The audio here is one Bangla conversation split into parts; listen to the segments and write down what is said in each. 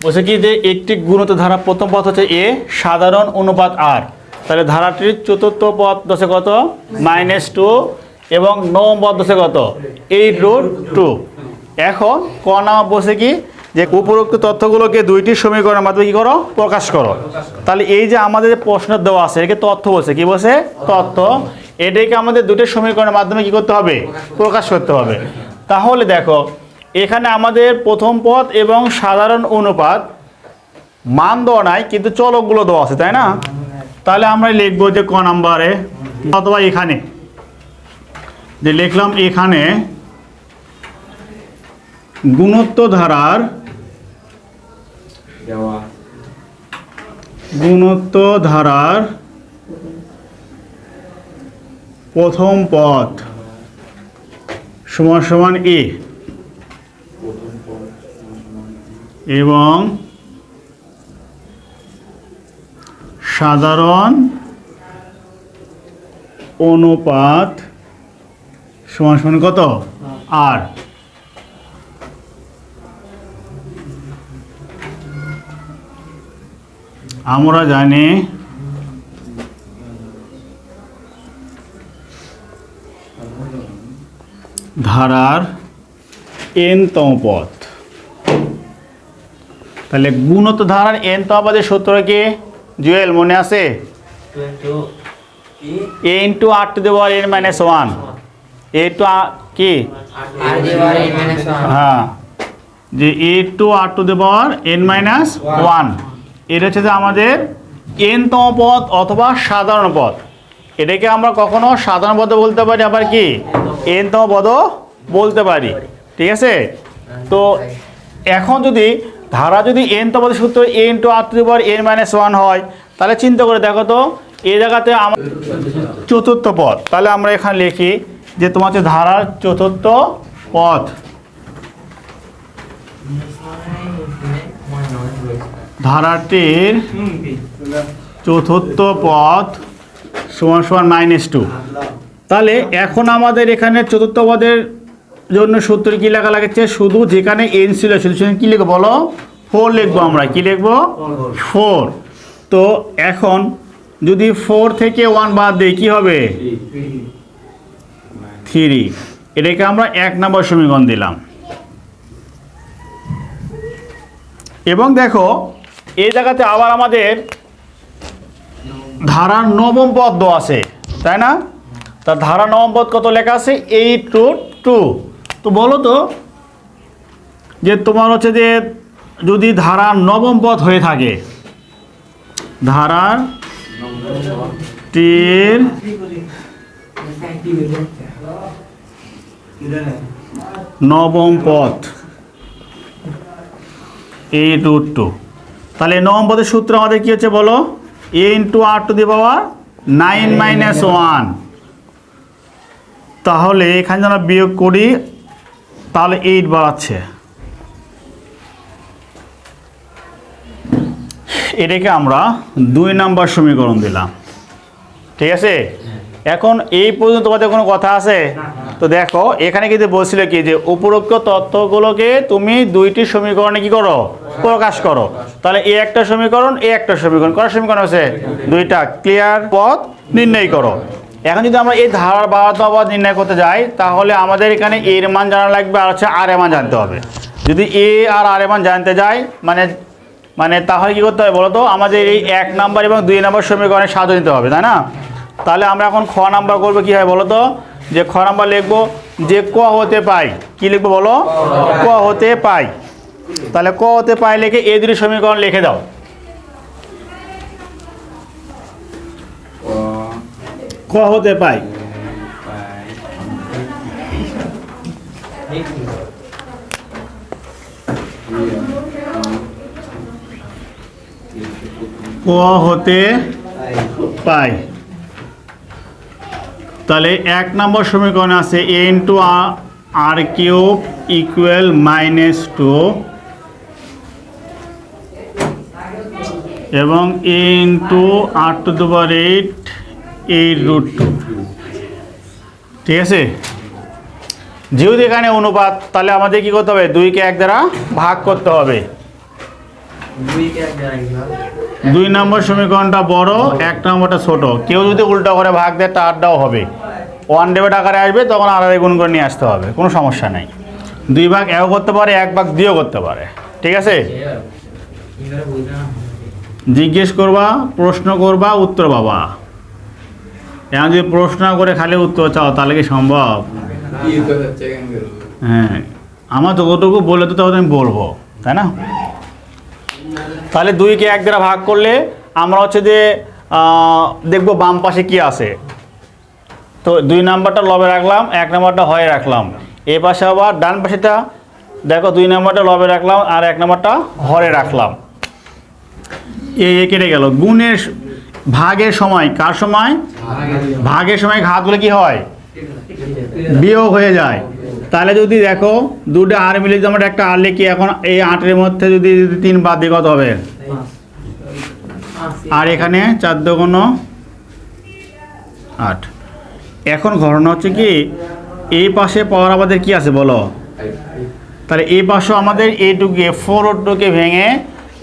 বলছে কি যে একটি গুণত ধারা প্রথম পথ হচ্ছে এ, সাধারণ অনুপাত আর। তাহলে ধারাটির চতুর্থ পথ দশে কত? মাইনাস টু এবং নবম পথ দশে কত? Eight root two. এখন ক নাম বসে কি যে উপরোক্ত তথ্যগুলোকে দুইটি সমীকরণের মাধ্যমে কী করো? প্রকাশ করো। তাহলে এই যে আমাদের যে প্রশ্ন দেওয়া আছে একে তথ্য বলছে। কি বলছে? তথ্য। এটাকে আমাদের দুটো সমীকরণের মাধ্যমে কি করতে হবে? প্রকাশ করতে হবে। তাহলে দেখো এখানে আমাদের প্রথম পদ এবং সাধারণ অনুপাত। মান দেওয়া নাই, কিন্তু চলকগুলো দেওয়া আছে, তাই না? তাহলে আমরা লিখব যে ক নাম্বারে, অথবা এখানে। যে লিখলাম এখানে গুণত্ব ধারার গুণত্ব ধারার প্রথম পথ সমান সমান এ প্রথম পদ সমান এবং সাধারণ অনুপাত সমান সমান কত? আর আমরা জানি ধারার এনতম পথ তাহলে গুণত ধারার এন তো আমাদের সূত্র কি জুয়েল, মনে আছে? A into r to the power n minus one a two কি? হ্যাঁ। যে a two r to the power n minus one এটা হচ্ছে যে আমাদের এনতম পদ অথবা সাধারণ পদ। এটাকে আমরা কখনো সাধারণ পদও বলতে পারি, আবার কি? এনতম পদও বলতে পারি। ঠিক আছে? তো এখন যদি ধারা যদি এন তপদের সূত্র n into r to power n minus one হয়, তাহলে চিন্তা করে দেখো তো, এই জায়গাতে আমার চতুর্থ পদ। তাহলে আমরা এখানে লিখি যে তোমার হচ্ছে ধারার চতুর্থ পদ। ধারাটির চতুর্থ পদ সমান সমান মাইনাস টু তাহলে এখন আমাদের এখানে চতুর্থ পদের জন্য সত্তর কি লেখা লাগছে? শুধু যেখানে এন ছিল শুধু সেখানে কী লিখব বলো? ফোর লিখব আমরা। কী লিখব? ফোর তো এখন যদি ফোর থেকে ওয়ান বাদ দিই, কী হবে? থ্রি এটাকে আমরা এক নম্বর সমীকরণ দিলাম। এবং দেখো এই জায়গাতে আবার আমাদের ধারার নবম পদ আছে, তাই না? তার ধারা নবম পদ কত লেখা আছে? এইট টু টু তো বলো তো যে তোমার হচ্ছে যে যদি ধারার নবম পথ হয়ে থাকে ধারার টির নবম পথ এ রুট টু তাহলে নবম পদের সূত্র আমাদের কি হচ্ছে বলো? A into r to the power nine minus one তাহলে এখানে আমরা বিয়োগ করি তাহলে এইট বাড়াচ্ছে। এটাকে আমরা দুই নাম্বার সমীকরণ দিলাম। ঠিক আছে? এখন এই পর্যন্ত তোমাদের কোনো কথা আছে? তো দেখো, এখানে কিন্তু বলছিল কি যে উপরোক্ত তথ্যগুলোকে তুমি দুইটি সমীকরণে কি করো? প্রকাশ করো। তাহলে এ একটা সমীকরণ, এ একটা সমীকরণ। করার সমীকরণ আছে দুইটা। ক্লিয়ার পথ? নির্ণয় করো। এখন যদি আমরা এই ধারার বাড়াতে পথ নির্ণয় করতে যাই, তাহলে আমাদের এখানে এর মান জানা লাগবে আর হচ্ছে আর এর মান জানতে হবে। যদি এ আর আর এর মান জানতে যাই মানে মানে তাহলে কী করতে হবে বলো তো আমাদের এই এক নাম্বার এবং দুই নাম্বার সমীকরণে সাহায্য নিতে হবে, তাই না? তাহলে আমরা এখন খ নাম্বার করব কী হয় বলো তো যে খ নাম্বার লিখব, যে ক হতে পাই, কি লিখব বলো? ক হতে পাই। তাহলে ক হতে পাই লিখে এই দুটি সমীকরণ লিখে দাও। ক হতে পাই। ক হতে পাই। তাহলে এক নম্বর সমীকরণ আছে a into r cube equal minus two এবং এ ইন্টু আর টু দু power eight eight root two ঠিক আছে? যেহেতু এখানে অনুপাত তাহলে আমাদের কি করতে হবে? দুইকে এক দ্বারা ভাগ করতে হবে। দুই নম্বর সমীকরণটা বড় এক নম্বরটা ছোট। কেউ যদি উল্টো করে ভাগ দেয় তারটাও হবে। ওয়ান ডেবিট আকারে আসবে তখন আড়াই গুণ করে নিয়ে আসতে হবে। কোনো সমস্যা নেই। দুই ভাগ এও করতে পারে এক ভাগ দিয়েও করতে পারে। ঠিক আছে? জিজ্ঞেস করবা প্রশ্ন করবা উত্তর পাবা। এখন যদি প্রশ্ন করে খালি উত্তর চাও, তাহলে কি সম্ভব? হ্যাঁ আমার যতটুকু বলে তো তত আমি বলব, তাই না? তাহলে দুইকে এক দ্বারা ভাগ করলে আমরা হচ্ছে যে দেখব বাম পাশে কি আছে। তো দুই নাম্বারটা লবে রাখলাম, এক নাম্বারটা হয়ে রাখলাম। এ পাশে আবার ডান পাশেটা, দেখো দুই নাম্বারটা লবে রাখলাম আর এক নাম্বারটা হরে রাখলাম। এ কেটে গেল। গুণের ভাগের সময়, কার সময়? ভাগের সময় ঘাতগুলো কি হয়? বিয়োগ হয়ে যায়। তাহলে যদি দেখো, দুটো আর মিলে আমরা একটা আর লিখি, এখন এই আটের মধ্যে যদি তিন বাদ দিয়ে কত হবে? আর এখানে চার দোকান আট। এখন ঘটনা হচ্ছে কি, এই পাশে পাওয়ার আমাদের কি আছে বলো? তাহলে এই পাশে আমাদের এইটুকে ফোর ওটুকে ভেঙে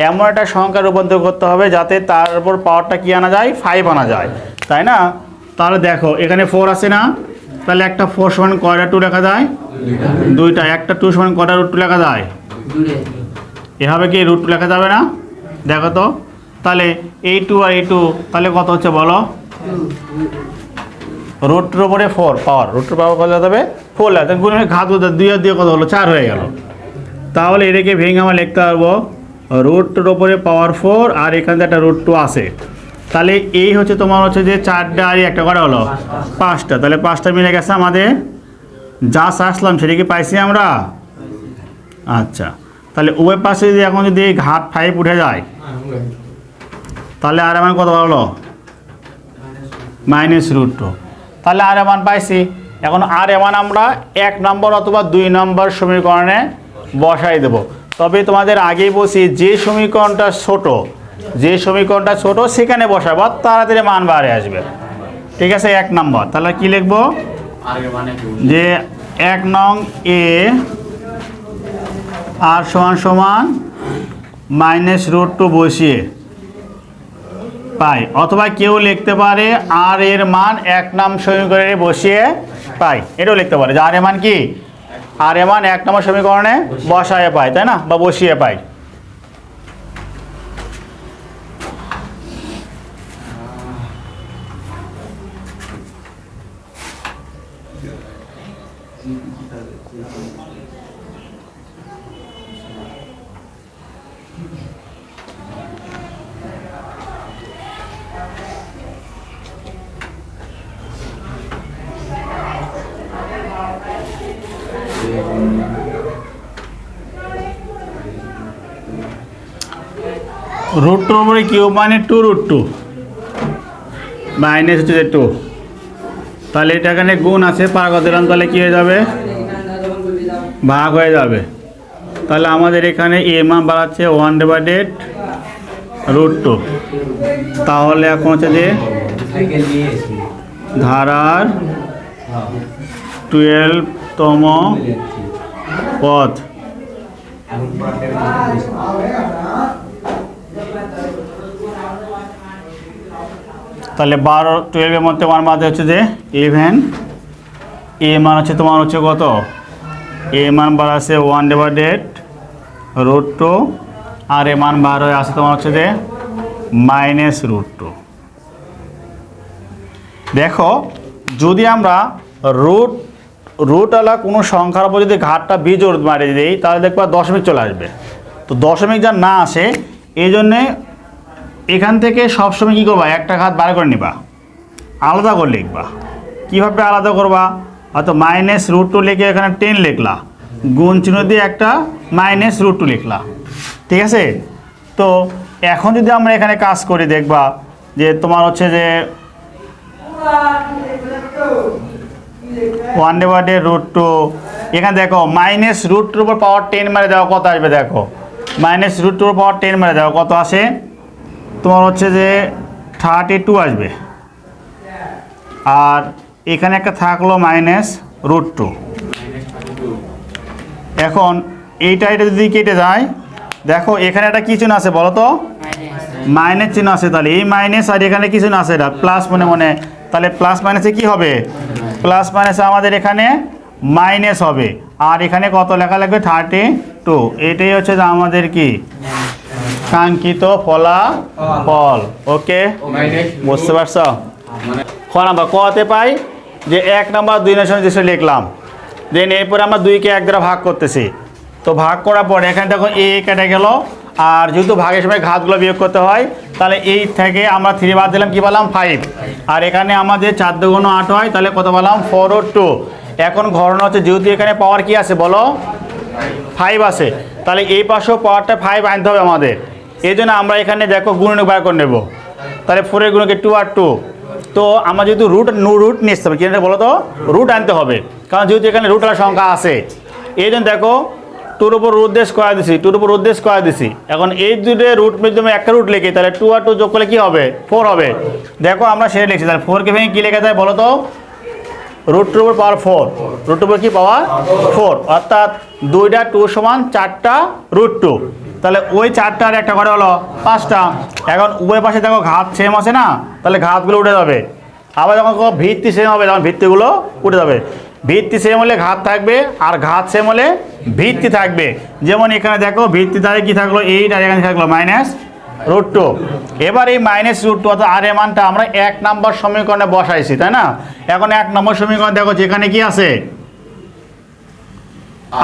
এমন একটা সংখ্যা রূপান্তর করতে হবে যাতে তার উপর পাওয়ারটা কি আনা যায়? ফাইভ আনা যায়। তাই না? তাহলে দেখো, এখানে ফোর আছে না? তাহলে একটা ফোর সমান কয়টা টু লেখা যায়? দুইটা। একটা টু সমান কয়টা রুট টু লেখা যায়? এভাবে কি রুট টু লেখা যাবে না? দেখো তো। তাহলে এই টু আর এই টু তাহলে কত হচ্ছে বলো? রুটের উপরে ফোর পাওয়ার রুটের পাওয়ার কত যাবে? ফোর লাগে ঘাত দুই আর দুই কত হলো? চার হয়ে গেল। তাহলে এটাকে ভেঙে আমরা লিখতে পারব রুটের ওপরে পাওয়ার ফোর আর এখানে একটা রুট টু আছে। তাহলে এই হচ্ছে তোমার হচ্ছে যে চারটা আর একটা করা হলো? পাঁচটা। তাহলে পাঁচটা মিলে গেছে আমাদের। যা আসলাম সেটা কি পাইছি আমরা? আচ্ছা। তাহলে উভয় পাশে যদি এখন যদি ঘাট ফাইভ উঠে যায়, তাহলে আর আমার কত হলো? মাইনাস রুট টু তাহলে আর এমান পাইছি। এখন আর এমান আমরা এক নম্বর অথবা দুই নম্বর সমীকরণে বসাই দেব। তবে তোমাদের আগেই বলছি যে সমীকরণটা ছোট যে সমীকরণটা ছোট সেখানে বসাবো তাড়াতাড়ি মান বাড়ে আসবে। ঠিক আছে এক নম্বর। তাহলে কি লিখব? আগে মানে যে এক নং এ আর সমান সমান মাইনাস রুট টু বসিয়ে পাই অথবা কেউ লিখতে পারে আর এর মান এক নাম সমীকরণে বসিয়ে পাই এটাও লিখতে পারে। যে আর এর মান কি? আর এমন মান এক নম্বর সমীকরণে বসায় পায় তাই না? বা বসিয়ে পাই। রুট টুর উপরে কিউব মানে টু রুট টু। মাইনাস হচ্ছে টু। তাহলে এটা এখানে গুণ আছে, পার কত দিলাম? তাহলে কী হয়ে যাবে? ভাগ হয়ে যাবে। তাহলে আমাদের এখানে এ মান বাড়াচ্ছে ওয়ান ডিভাইডেড রুট টু তাহলে এখন হচ্ছে যে ধারার টুয়েলভতম পথ এখন পড়াতে তাহলে বারো টুয়েলভের মধ্যে ওয়ান বাদে হচ্ছে যে ইলেভেন এ মান হচ্ছে তোমার হচ্ছে কত? এ মান বার আছে one divided root two R a মান বার হয়ে আছে তোমার হচ্ছে যে মাইনাস রুট টু দেখো, যদি আমরা রুট রুটওয়ালা কোনো সংখ্যার উপর যদি ঘাটটা বীজোর মারিয়ে দিই, তাহলে দেখবা দশমিক চলে আসবে। তো দশমিক যা না আসে, এই জন্যে এখান থেকে সবসময় কী করবা? একটা ঘাত বার করে নিবা। আলাদা করে লিখবা। কীভাবে আলাদা করবা? হয়তো মাইনাস রুট টু লিখে এখানে টেন লিখলা। গুণ চিহ্ন দিয়ে একটা মাইনাস রুট টু লিখলা। ঠিক আছে? তো এখন যদি আমরা এখানে কাজ করি, দেখবা যে তোমার হচ্ছে যে ওয়ান ডিভাইডে রুট টু এখানে দেখো মাইনাস রুট টুর উপর পাওয়ার টেন মেরে দেওয়া কত আসবে দেখো? মাইনাস রুট টুর পাওয়ার টেন মেরে দেওয়া কত আসে? তোমার হচ্ছে যে থার্টি টু আসবে। আর এখানে একটা থাকল মাইনাস রুট টু এখন এইটা এটা যদি কেটে যায়, দেখো এখানে একটা কি চিহ্ন আছে বলো তো? মাইনাস চিহ্ন আছে তাহলে। এই মাইনাস আর এখানে কি চিহ্ন আছে? এটা প্লাস মনে মনে। তাহলে প্লাস মাইনাসে কি হবে? প্লাস মাইনাসে আমাদের এখানে মাইনাস হবে। আর এখানে কত লেখা লাগবে? থার্টি টু এটাই হচ্ছে যে আমাদের কি? কাঙ্ক্ষিত ফলা ফল। ওকে? বুঝতে পারছ? মানে খ নাম্বার কতে পাই? যে এক নাম্বার দুই নম্বর যেসব লিখলাম। দেন এরপরে আমরা দুইকে এক দ্বারা ভাগ করতেছি। তো ভাগ করার পর এখানে দেখো এ কেটে গেল। আর যেহেতু ভাগের সময় ঘাতগুলো বিয়োগ করতে হয় তাহলে এই থেকে আমরা থ্রি বাদ দিলাম কি পেলাম ফাইভ আর এখানে আমাদের চার দুগুণ আট হয় তাহলে কত পেলাম ফোর ও টু এখন ঘটনা হচ্ছে যেহেতু এখানে পাওয়ার কি আছে বলো? ফাইভ আছে। তাহলে এই পাশেও পাওয়ারটা ফাইভ আনতে হবে আমাদের। এই জন্য আমরা এখানে দেখো গুণনে বার করে নেব। তাহলে ফোরের গুণকে টু আর টু তো আমরা যেহেতু রুট রুট নিয়ে আসতে হবে কিনা বলো তো? রুট আনতে হবে। কারণ যেহেতু এখানে রুট রুটের সংখ্যা আছে। এই জন্য দেখো টুর উপর রুট দিয়ে স্কোয়ার দিছি টুর উপর রুট দিয়ে দিছি। এখন এই দুটো রুট মাধ্যমে একটা রুট লিখি, তাহলে টু আর টু যোগ করলে কী হবে? ফোর হবে। দেখো আমরা সেটা লিখছি, তাহলে ফোরকে ভেঙে কী লেখা যায় বলো তো? রুট টুর উপর পাওয়ার ফোর রুট উপর কি পাওয়ার ফোর অর্থাৎ দুইটা টু সমান চারটা রুট টু তাহলে ওই চারটা আর একটা করে হলো পাঁচটা। এখন উভয় পাশে দেখো ঘাত সেম আছে না? তাহলে ঘাতগুলো উঠে যাবে। আবার যখন ভিত্তি সেম হবে তখন ভিত্তিগুলো উঠে যাবে। ভিত্তি সেম হলে ঘাত থাকবে আর ঘাত সেম হলে ভিত্তি থাকবে। যেমন এখানে দেখো ভিত্তি তাহলে কি থাকল? এইট আর এখানে থাকল মাইনাস রুট টু এবার এই মাইনাস রুট টু অর্থাৎ আর এ মানটা আমরা এক নম্বর সমীকরণে বসাইছি, তাই না? এখন এক নম্বর সমীকরণ দেখো যেখানে কি আছে?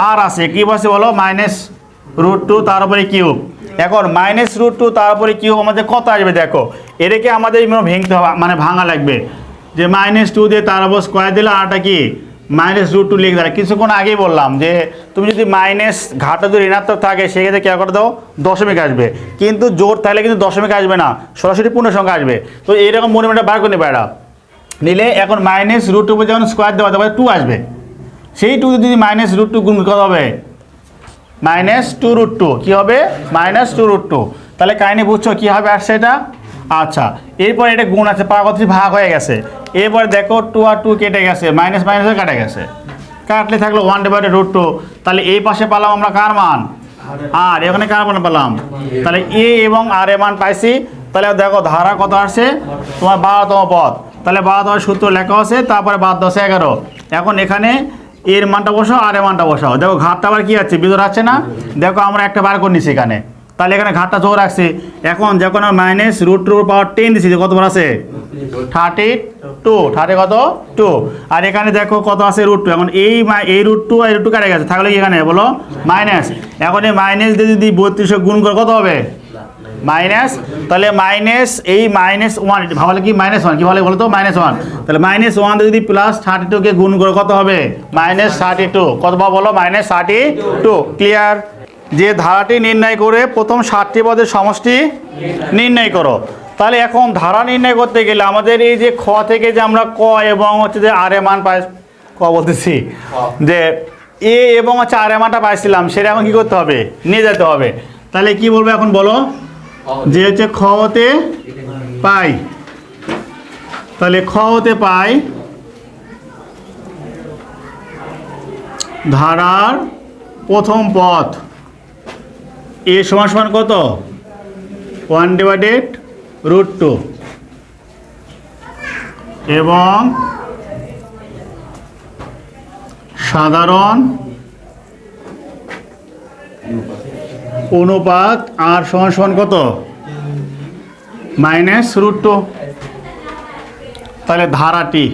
আর আছে। কি বসে বলো? মাইনাস রুট টু তার উপরে কিউব এখন মাইনাস রুট টু তার উপরে কিউব আমাদের কত আসবে দেখো? এটাকে আমাদের ভেঙতে হবে মানে ভাঙা লাগবে। যে মাইনাস টু দিয়ে তার উপর স্কোয়ার দিলে আরটা কি? মাইনাস রুট টু লিখে দেয় কিছুক্ষণ আগেই বললাম যে, তুমি যদি মাইনাস ঘাটা যদি ঋণাত্মক থাকে, সেক্ষেত্রে কী করে দাও? দশমিক আসবে। কিন্তু জোর থাকলে কিন্তু দশমিক আসবে না, সরাসরি পূর্ণ সংখ্যা আসবে। তো এইরকম মনে মনে বার করে এটা নিলে এখন মাইনাস রুট টু যখন স্কোয়ার দেওয়া, তারপরে টু আসবে। সেই টু যদি মাইনাস রুট টু গুণ কত হবে মাইনাস টু রুট টু, কী হবে? Minus two root two. তাহলে কাহিনি বুঝছ কী হবে আসছে এটা? আচ্ছা এরপর এটা গুণ আছে পারাগতি ভাগ হয়ে গেছে। এরপর দেখো টু আর টু কেটে গেছে, মাইনাস মাইনাসে কাটা গেছে। কাটলে থাকল ওয়ান ডিভাইডেড রুট টু তাহলে এই পাশে পেলাম আমরা কার মান? আর, এখানে কার মান পেলাম? তাহলে এ এবং আর এ মান পাইছি। তাহলে দেখো ধারা কত আসছে? তোমার বারোতম পদ। তাহলে বারোতম সূত্র লেখা আছে, তারপরে বাদ দশ এগারো। এখন এখানে এর মানটা বসাও, আর এর মানটা বসাও। দেখো ঘাটটা আবার কি আছে? বিদর আছে না? দেখো, আমরা একটা বার করে নিছি এখানে। তাহলে এখানে ঘাটটা জোর রাখছি। এখন যখন minus root two power ten দিছি কতবার আছে? থার্টি টু থার্টি কত? টু আর এখানে দেখো, কত আছে রুট টু এখন এই এই রুট টু আর রুট টু কাটে গেছে? থাকলে এখানে? বলো মাইনাস এখন এই মাইনাস দিয়ে যদি বত্রিশশো গুণ করে, কত হবে? মাইনাস, তাহলে মাইনাস এই মাইনাস ওয়ান ভাবলে কি মাইনাস ওয়ান কি বলে বলো তো মাইনাস ওয়ান তাহলে মাইনাস ওয়ান যদি প্লাস থার্টি টুকে গুণ করে, কত হবে? মাইনাস থার্টি টু কত বলো? মাইনাস থার্টি টু ক্লিয়ার যে ধারাটি নির্ণয় করে প্রথম ষাটটি পদের সমষ্টি নির্ণয় করো। তাহলে এখন ধারা নির্ণয় করতে গেলে আমাদের এই যে খ থেকে যে আমরা ক এবং হচ্ছে যে আর এ মান পাই, ক বলতেছি, যে এ এবং হচ্ছে আর এ মানটা পাইছিলাম, সেটা এখন কী করতে হবে? নিয়ে যেতে হবে। তাহলে কি বলব এখন বলো? যে হচ্ছে খ হতে পাই। তাহলে খ হতে পাই ধারার প্রথম পথ। এ সমান সমান কত? One divided root two. এবং সাধারণ অনুপাত আর সমান সমান কত? Minus root two. তাহলে ধারাটি।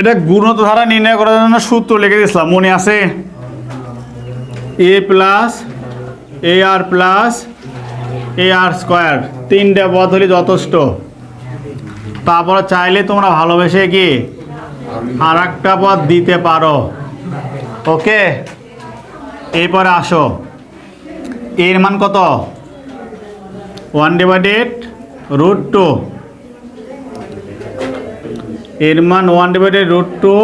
এটা গুণত ধারা নির্ণয় করার জন্য সূত্র লিখে দিয়েছিলাম, মনে আছে? A plus a r plus a r square তিনটে পদ হলে যথেষ্ট। তারপরে চাইলে তোমরা ভালোবেসে কি আর একটা পদ দিতে পারো। ওকে? এরপরে আসো। এর মান কত? One divided root two. এর মান ওয়ান ডিভাইডেড রুট টু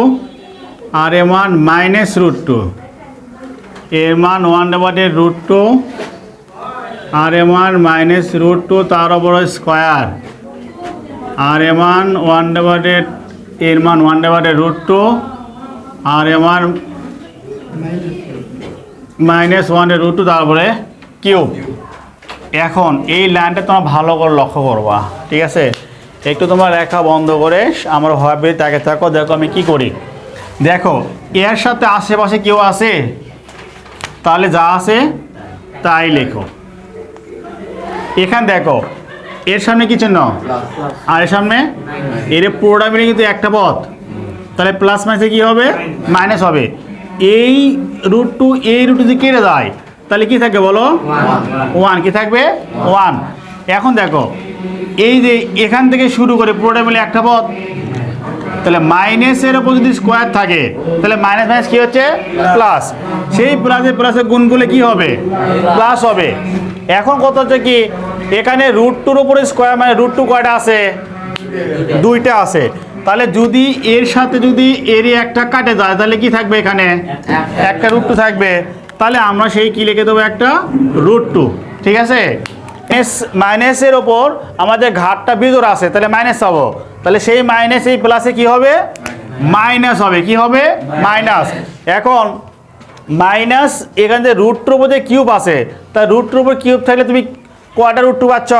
আর এর মান মাইনাস রুট টু। এর মান ওয়ান ডিভাইডেড রুট টু আর এর মান মাইনাস রুট টু তার ওপর স্কোয়ার। আর এর মান ওয়ান ডিভাইডেড এর মান ওয়ান ডিভাইডেড রুট টু আর এম ওয়ান মাইনাস ওয়ানের রুট টু তারপরে কিউব এখন এই লাইনটা তোমরা ভালো করে লক্ষ্য করবা, ঠিক আছে? একটু তোমার রেখা বন্ধ করে আমার ভাবে তাকে থাকো, দেখো আমি কি করি। দেখো, এর সাথে আশেপাশে কেউ আছে? তাহলে যা আছে, তাই লেখো। এখানে দেখো এর সামনে কি চিহ্ন? আর এর সামনে? এর পুরোটা মিলে কিন্তু একটা পথ। তাহলে প্লাস মাইনাসে কি হবে? মাইনাস হবে। এই রুট টু এই রুট যদি কেটে যায়। তাহলে কি থাকবে বলো? ওয়ান কি থাকবে? ওয়ান এখন দেখো এই যে এখান থেকে শুরু করে পুরোটা মিলে একটা পথ। তাহলে মাইনাসের ওপর যদি স্কোয়ার থাকে তাহলে মাইনাস মাইনাস কি হচ্ছে? প্লাস সেই প্লাসে প্লাসে গুণ করলে কি হবে? প্লাস হবে। এখন কত হচ্ছে কি? এখানে রুট টুর উপরে স্কোয়ার মানে রুট টু কয়টা আছে? দুইটা আছে। তাহলে যদি এর সাথে যদি এরই একটা কাটে যায়, তাহলে কি থাকবে এখানে? একটা রুট টু থাকবে। তাহলে আমরা সেই কি লিখে দেবো একটা? রুট টু ঠিক আছে? মাইনাসের ওপর আমাদের ঘাটটা ভিতর আছে, তাহলে মাইনাস হব তাহলে সেই মাইনাস এই প্লাসে কি হবে? মাইনাস হবে। কি হবে? মাইনাস এখন মাইনাস এখান রুট টুর উপর যে কিউব আছে, তা রুট টুর উপর কিউব থাকলে তুমি কয়টা রুট টু পাচ্ছ?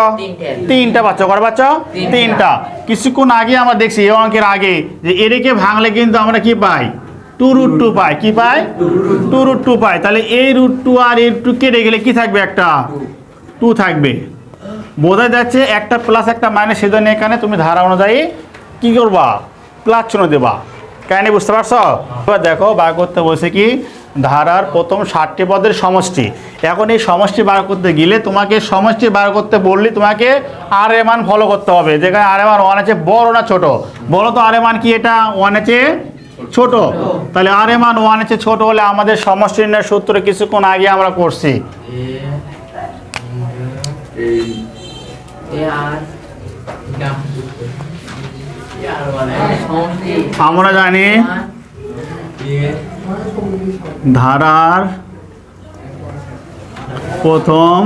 তিনটে। পাচ্ছ। কটা পাচ্ছ? তিনটা। কিছুক্ষণ আগে আমরা দেখছি এই অঙ্কের আগে যে এদিকে ভাঙলে কিন্তু আমরা কি পাই? টু রুট টু পাই। কি পাই? টু রুট টু পাই। তাহলে এই রুট টু আর এই টু কেটে গেলে কি থাকবে একটা? টু থাকবে। বোঝা যাচ্ছে একটা প্লাস একটা মাইনাস সেজন্য এখানে তুমি ধারা অনুযায়ী কি করবা? প্লাস চিহ্ন দেবা। কাহিনি বুঝতে পারছ? এবার দেখো বার করতে বলছে কি? ধারার প্রথম ষাটটি পদের সমষ্টি। এখন এই সমষ্টি বার করতে গেলে তোমাকে সমষ্টি বার করতে বললে তোমাকে আর এ মান ফলো করতে হবে। যেখানে আর এ মান ওয়ান আছে, বড় না ছোট? বলো তো আর এ মান কি এটা? ওয়ান আছে ছোট। তাহলে আর এ মান ওয়ান আছে ছোট হলে আমাদের সমষ্টি নির্ণয়ের সূত্র কিছুক্ষণ আগে আমরা করছি। আমরা জানি ধারার প্রথম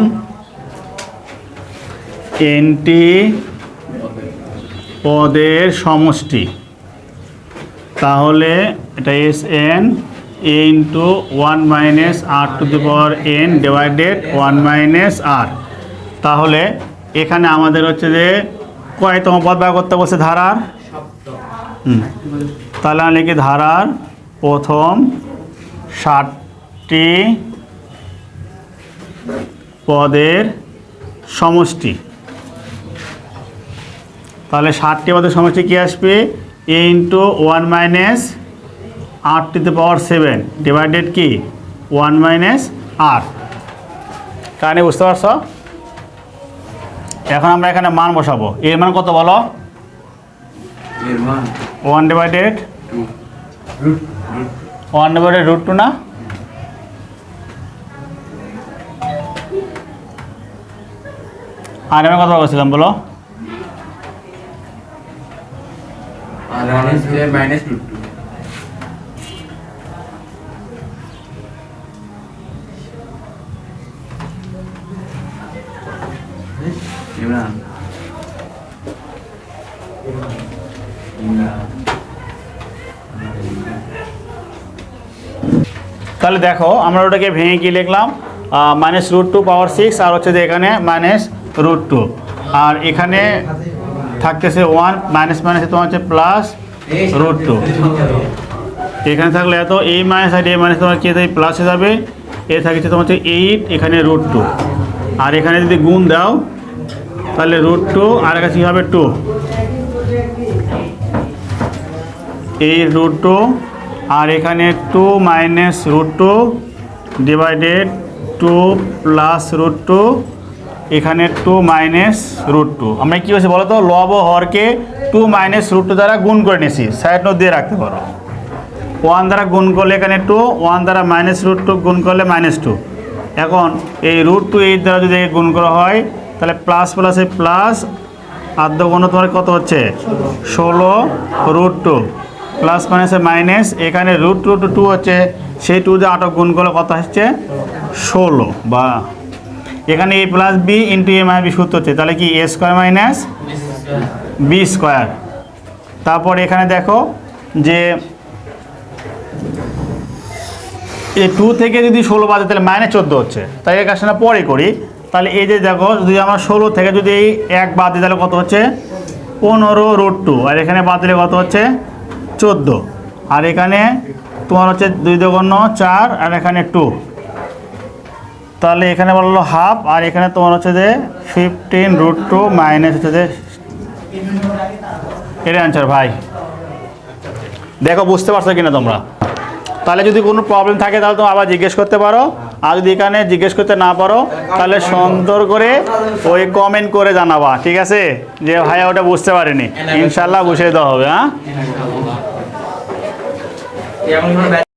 এনটি পদের সমষ্টি। তাহলে এটা S n a into one minus r to the power n divided one minus r তাহলে এখানে আমাদের হচ্ছে যে কয়তম পদ ব্যবহার করতে বলছে ধারার? হুম। তাহলে আমি লিখি ধারার প্রথম ষাটটি পদের সমষ্টি। তাহলে ষাটটি পদের সমষ্টি কি আসবে? A into one minus r to the power seven divided কি? ওয়ান মাইনাস আর কারণে বুঝতে পারছ? এখন আমরা এখানে মান বসাবো। এর মান কত বলো? One divided one divided root two না? আর আমি কথা বলছিলাম, বলো। আর মাইনাস মাইনাস রুট টু তাহলে দেখো, আমরা ওটাকে ভেঙে কি লিখলাম? Minus root two power six আর হচ্ছে যে এখানে মাইনাস রুট টু আর এখানে থাকতেছে ওয়ান মাইনাস মাইনাসে তোমার হচ্ছে প্লাস রুট টু এখানে থাকলে এত এই মাইনাস আর এ মাইনাস তোমার কি প্লাস যাবে? এ থাকছে তোমার হচ্ছে এইট এখানে রুট টু আর এখানে যদি গুণ দাও, তাহলে রুট টু আর কাছে কী হবে? টু এই রুট টু আর এখানে two minus root two divided two plus root two এখানে টু মাইনাস রুট টু আমরা কী হয়েছে বলো তো লব হরকে টু মাইনাস রুট টু দ্বারা গুণ করে নিয়েছি। সাইড নোট দিয়ে রাখতে পারো। ওয়ান দ্বারা গুণ করলে এখানে টু ওয়ান দ্বারা মাইনাস রুট টু গুণ করলে মাইনাস টু এখন এই রুট টু এইট দ্বারা যদি গুণ করা হয়, তাহলে প্লাস প্লাসে প্লাস আদ্য গুণ তোমার কত হচ্ছে? ষোলো। রুট টু প্লাস মাইনাসে মাইনাস, এখানে রুট টু টু টু হচ্ছে, সেই টু দিয়ে আটক গুণ করলে কত হচ্ছে ষোলো বা এখানে a plus b into a minus b সূত্র হচ্ছে, তাহলে কি a square minus b square তারপর এখানে দেখো যে এই টু থেকে যদি ষোলো বাদে তাহলে মাইনাস চোদ্দ হচ্ছে। তাই এই কাজটা পরে করি। তাহলে এই যে দেখো, যদি আমরা ষোলো থেকে যদি এই এক বাদ দিই, তাহলে কত হচ্ছে? পনেরো রুট টু আর এখানে বাদ দিলে কত হচ্ছে? চোদ্দ। আর এখানে তোমার হচ্ছে দুই দোকান্ন চার, আর এখানে টু তাহলে এখানে বলল হাফ আর এখানে তোমার হচ্ছে যে ফিফটিন রুট টু মাইনাস হচ্ছে যে এটা অ্যান্সার ভাই। দেখো, বুঝতে পারছ কিনা তোমরা? তাহলে যদি কোনো প্রবলেম থাকে, তাহলে তুমি আবার জিজ্ঞেস করতে পারো। আর যদি এখানে জিজ্ঞেস করতে না পারো, তাহলে সুন্দর করে ওই কমেন্ট করে জানাবা, ঠিক আছে? যে ভাইয়া ওটা বুঝতে পারেনি। ইনশাল্লাহ বুঝিয়ে দেওয়া হবে হ্যাঁ? এমন কোনো